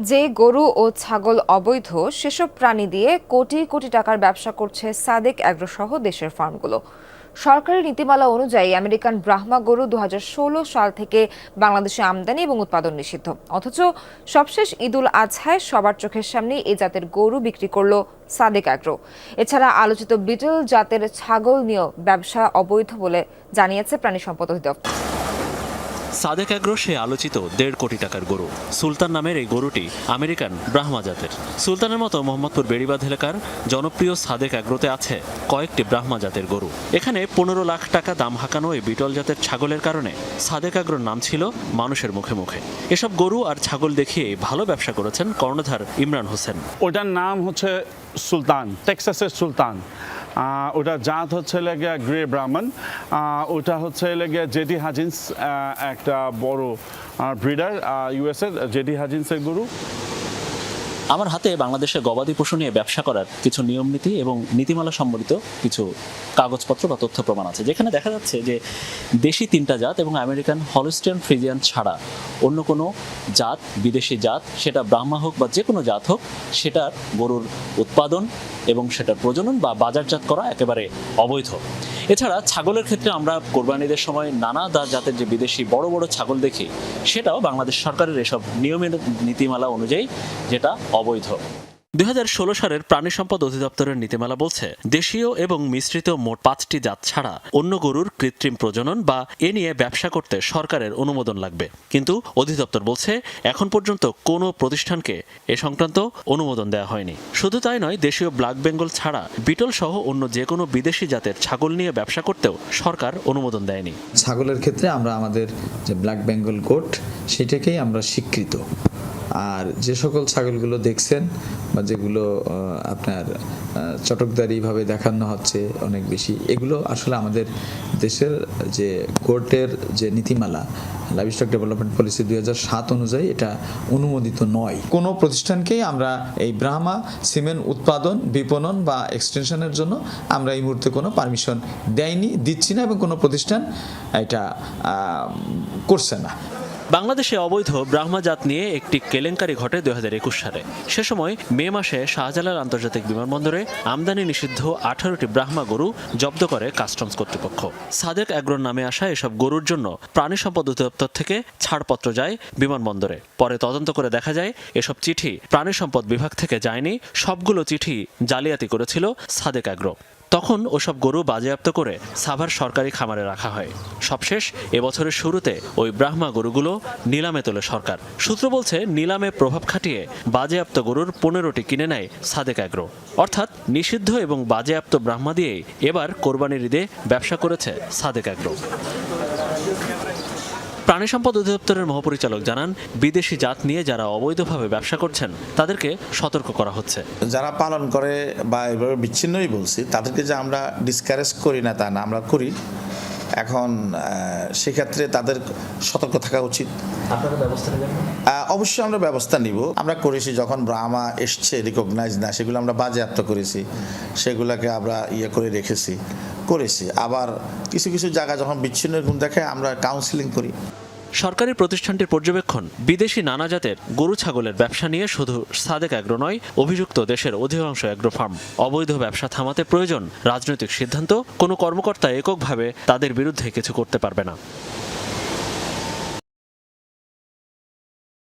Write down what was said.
যে গরু ও ছাগল অবৈধ, সেসব প্রাণী দিয়ে কোটি কোটি টাকার ব্যবসা করছে সাদেক অ্যাগ্রোসহ দেশের ফার্মগুলো। সরকারি নীতিমালা অনুযায়ী আমেরিকান ব্রাহ্মা গরু দু হাজার ষোলো সাল থেকে বাংলাদেশে আমদানি এবং উৎপাদন নিষিদ্ধ। অথচ সবশেষ ঈদুল আজহায় সবার চোখের সামনে এই জাতের গরু বিক্রি করল সাদেক অ্যাগ্রো। এছাড়া আলোচিত বিটল জাতের ছাগল নিয়েও ব্যবসা অবৈধ বলে জানিয়েছে প্রাণী সম্পদ অধিদপ্তর। সাদেক অ্যাগ্রো সে আলোচিত দেড় কোটি টাকার গরু। সুলতান নামের এই গরুটি আমেরিকান ব্রাহ্মা জাতের। সুলতানের মতো মোহাম্মদপুর বেড়িবাঁধ এলাকার জনপ্রিয় সাদেক অ্যাগ্রোতে আছে কয়েকটি ব্রাহ্মা জাতের গরু। এখানে পনেরো লাখ টাকা দাম হাঁকানো এই বিটল জাতের ছাগলের কারণে সাদেক অ্যাগ্রোর নাম ছিল মানুষের মুখে মুখে। এসব গরু আর ছাগল দেখিয়ে ভালো ব্যবসা করেছেন কর্ণধার ইমরান হোসেন। ওটার নাম হচ্ছে সুলতান, টেক্সাসের সুলতান। ওটার জাত হচ্ছে লেগে গ্রে ব্রাহ্মণ। ওটা হচ্ছে লেগে জেডি হাজিন্স একটা বড় ব্রিডার ইউএসএর জেডি হাজিন্সের গরু। আমার হাতে বাংলাদেশে গবাদি পশু নিয়ে ব্যবসা করার কিছু নিয়ম নীতি এবং নীতিমালা সম্বলিত কিছু কাগজপত্র বা তথ্য প্রমাণ আছে, যেখানে দেখা যাচ্ছে যে দেশি তিনটা জাত এবং আমেরিকান হলিস্টিয়ান ফ্রিজিয়ান ছাড়া অন্য কোনো জাত, বিদেশি জাত, সেটা ব্রাহ্মা হোক বা যে কোনো জাত হোক, সেটার গরুর উৎপাদন এবং সেটার প্রজনন বা বাজারজাত করা একেবারে অবৈধ। এছাড়া ছাগলের ক্ষেত্রে আমরা কোরবানিদের সময় নানা দা জাতের যে বিদেশি বড় বড় ছাগল দেখি, সেটাও বাংলাদেশ সরকারের এসব নিয়মের নীতিমালা অনুযায়ী যেটা অবৈধ। দুই হাজার ষোলো সালের প্রাণী সম্পদ অধিদপ্তরের নীতিমালা বলছে, দেশীয় এবং মিশ্রিত মোট পাঁচটি জাত ছাড়া অন্য গরুর কৃত্রিম প্রজনন বা এ নিয়ে ব্যবসা করতে সরকারের অনুমোদন লাগবে। কিন্তু অধিদপ্তর বলছে, এখন পর্যন্ত কোনো প্রতিষ্ঠানকে এ সংক্রান্ত অনুমোদন দেওয়া হয়নি। শুধু তাই নয়, দেশীয় ব্ল্যাক বেঙ্গল ছাড়া বিটল সহ অন্য যে কোনো বিদেশি জাতের ছাগল নিয়ে ব্যবসা করতেও সরকার অনুমোদন দেয়নি। ছাগলের ক্ষেত্রে আমরা আমাদের যে ব্ল্যাক বেঙ্গল কোট সেটাকেই আমরা স্বীকৃত। আর যে সকল ছাগলগুলো দেখছেন বা যেগুলো আপনার চটকদারিভাবে দেখানো হচ্ছে অনেক বেশি, এগুলো আসলে আমাদের দেশের যে কোর্টের যে নীতিমালা, লাইভস্টক ডেভেলপমেন্ট পলিসি দুই সাত অনুযায়ী এটা অনুমোদিত নয়। কোনো প্রতিষ্ঠানকেই আমরা এই ব্রাহ্মা সিমেন্ট উৎপাদন, বিপণন বা এক্সটেনশনের জন্য আমরা এই মুহূর্তে কোনো পারমিশন দেয়নি, দিচ্ছি না এবং কোনো প্রতিষ্ঠান এটা করছে না। বাংলাদেশে অবৈধ ব্রাহ্মা জাত নিয়ে একটি কেলেঙ্কারি ঘটে দু হাজার একুশ সালে। সে সময় মে মাসে শাহজালাল আন্তর্জাতিক বিমানবন্দরে আমদানি নিষিদ্ধ আঠারোটি ব্রাহ্মা গরু জব্দ করে কাস্টমস কর্তৃপক্ষ। সাদেক অ্যাগ্রোর নামে আসা এসব গরুর জন্য প্রাণী সম্পদ অধিদপ্তর থেকে ছাড়পত্র যায় বিমানবন্দরে। পরে তদন্ত করে দেখা যায়, এসব চিঠি প্রাণী সম্পদ বিভাগ থেকে যায়নি, সবগুলো চিঠি জালিয়াতি করেছিল সাদেক অ্যাগ্রো। তখন ওসব গরু বাজেয়াপ্ত করে সাভার সরকারি খামারে রাখা হয়। সবশেষ এবছরের শুরুতে ওই ব্রাহ্মা গরুগুলো নিলামে তোলে সরকার। সূত্র বলছে, নিলামে প্রভাব খাটিয়ে বাজেয়াপ্ত গরুর পনেরোটি কিনে নেয় সাদেক অ্যাগ্রো। অর্থাৎ নিষিদ্ধ এবং বাজেয়াপ্ত ব্রাহ্মা দিয়েই এবার কোরবানির ঈদে ব্যবসা করেছে সাদেক অ্যাগ্রো। প্রাণী সম্পদ অধিদপ্তরের মহাপরিচালক জানান, বিদেশি জাত নিয়ে যারা অবৈধভাবে ব্যবসা করছেন, তাদেরকে সতর্ক করা হচ্ছে। যারা পালন করে বা এভাবে বিচ্ছিন্নই বলছি, তাদেরকে যে আমরা ডিসকারেজ করি না তা না, আমরা করি। এখন সেক্ষেত্রে তাদের সতর্ক থাকা উচিত। অবশ্যই আমরা ব্যবস্থা নিব। আমরা করেছি যখন ব্রাহ্মা এসছে রিকগনাইজ না সেগুলো আমরা বাজেয়াপ্ত করেছি। সেগুলোকে আমরা ইয়ে করে রেখেছি করেছি। আবার কিছু কিছু জায়গা যখন বিচ্ছিন্ন গুণ দেখে আমরা কাউন্সিলিং করি। সরকারি প্রতিষ্ঠানটির পর্যবেক্ষণ, বিদেশি নানা জাতের গরু ছাগলের ব্যবসা নিয়ে শুধু সাদেক অ্যাগ্রো নয়, অভিযুক্ত দেশের অধিকাংশ অ্যাগ্রো ফার্ম অবৈধ ব্যবসা থামাতে প্রয়োজন রাজনৈতিক সিদ্ধান্ত, কোনো কর্মকর্তা এককভাবে তাদের বিরুদ্ধে কিছু করতে পারবে না।